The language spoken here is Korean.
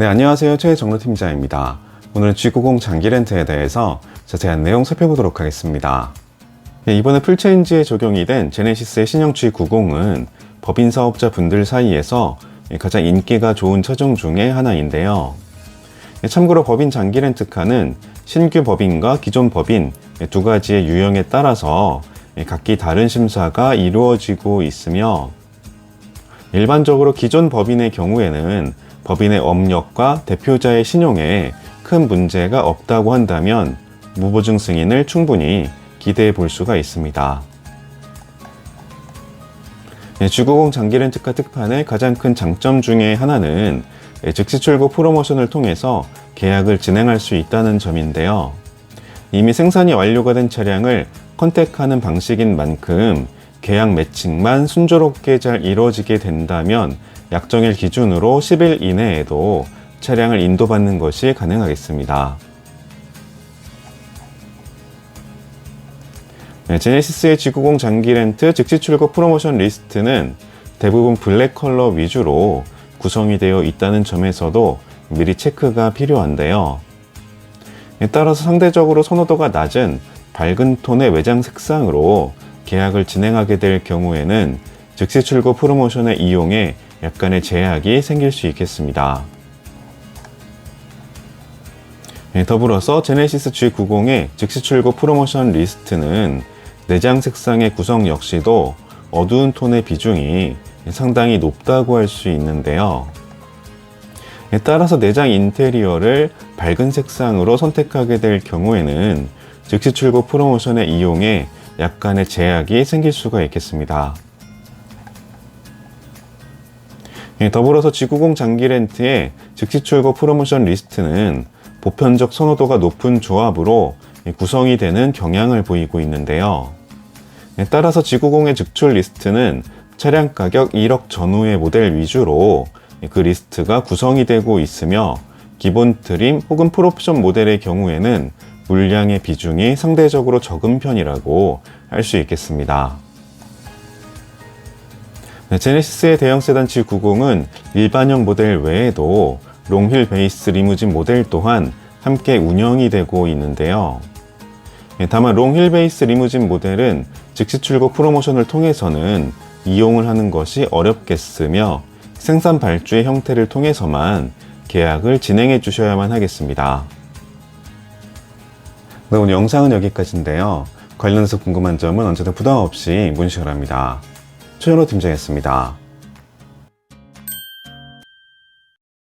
네, 안녕하세요. 최정로 팀장입니다. 오늘은 G90 장기 렌트에 대해서 자세한 내용 살펴보도록 하겠습니다. 네, 이번에 풀체인지에 적용이 된 제네시스의 신형 G90은 법인 사업자 분들 사이에서 가장 인기가 좋은 차종 중에 하나인데요. 네, 참고로 법인 장기 렌트카는 신규 법인과 기존 법인 두 가지의 유형에 따라서 각기 다른 심사가 이루어지고 있으며 일반적으로 기존 법인의 경우에는 법인의 업력과 대표자의 신용에 큰 문제가 없다고 한다면 무보증 승인을 충분히 기대해 볼 수가 있습니다. 네, G90 장기 렌 트카 특판의 가장 큰 장점 중에 하나는 네, 즉시 출고 프로모션을 통해서 계약을 진행할 수 있다는 점인데요. 이미 생산이 완료가 된 차량을 컨택하는 방식인 만큼 계약 매칭만 순조롭게 잘 이루어지게 된다면 약정일 기준으로 10일 이내에도 차량을 인도받는 것이 가능하겠습니다. 네, 제네시스의 G90 장기 렌트 즉시 출고 프로모션 리스트는 대부분 블랙 컬러 위주로 구성이 되어 있다는 점에서도 미리 체크가 필요한데요. 따라서 상대적으로 선호도가 낮은 밝은 톤의 외장 색상으로 계약을 진행하게 될 경우에는 즉시 출고 프로모션의 이용에 약간의 제약이 생길 수 있겠습니다. 네, 더불어서 제네시스 G90의 즉시 출고 프로모션 리스트는 내장 색상의 구성 역시도 어두운 톤의 비중이 상당히 높다고 할 수 있는데요. 네, 따라서 내장 인테리어를 밝은 색상으로 선택하게 될 경우에는 즉시 출고 프로모션의 이용에 약간의 제약이 생길 수가 있겠습니다. 예, 더불어서 G90 장기 렌트의 즉시 출고 프로모션 리스트는 보편적 선호도가 높은 조합으로 구성이 되는 경향을 보이고 있는데요. 예, 따라서 G90의 즉출 리스트는 차량 가격 1억 전후의 모델 위주로 그 리스트가 구성이 되고 있으며 기본 트림 혹은 프로옵션 모델의 경우에는 물량의 비중이 상대적으로 적은 편이라고 할 수 있겠습니다. 네, 제네시스의 대형 세단 G90은 일반형 모델 외에도 롱힐 베이스 리무진 모델 또한 함께 운영이 되고 있는데요. 네, 다만 롱힐 베이스 리무진 모델은 즉시 출고 프로모션을 통해서는 이용을 하는 것이 어렵겠으며 생산 발주의 형태를 통해서만 계약을 진행해 주셔야만 하겠습니다. 네, 오늘 영상은 여기까지인데요. 관련해서 궁금한 점은 언제든 부담 없이 문의시 바랍니다. 최현호 팀장이었습니다.